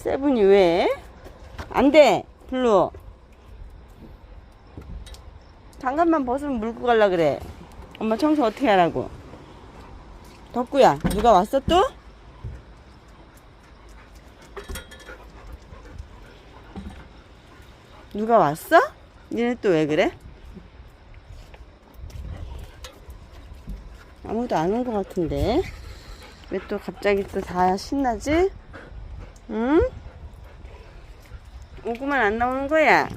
세븐이 왜? 안 돼, 블루. 장갑만 벗으면 물고 갈라 그래. 엄마 청소 어떻게 하라고? 덕구야, 누가 왔어 또? 누가 왔어? 니네 또 왜 그래? 아무도 안 온 것 같은데. 왜 또 갑자기 또 다 신나지? 응? 오구만 안 나오는 거야.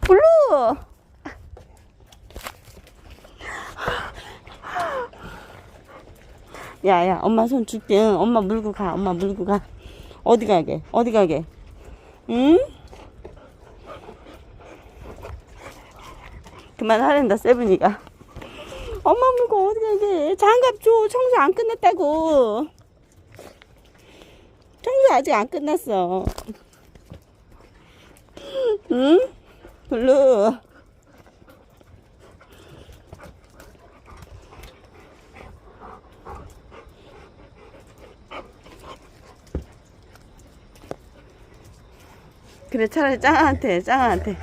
블루! 야, 야, 엄마 손 줄게. 응, 엄마 물고 가. 엄마 물고 가. 어디 가게? 어디 가게? 응? 그만하란다, 세븐이가. 엄마 물고 어디 가게? 장갑 줘. 청소 안 끝났다고. 청소 아직 안 끝났어. 응? 블루. 그래, 차라리 짱한테, 짱한테.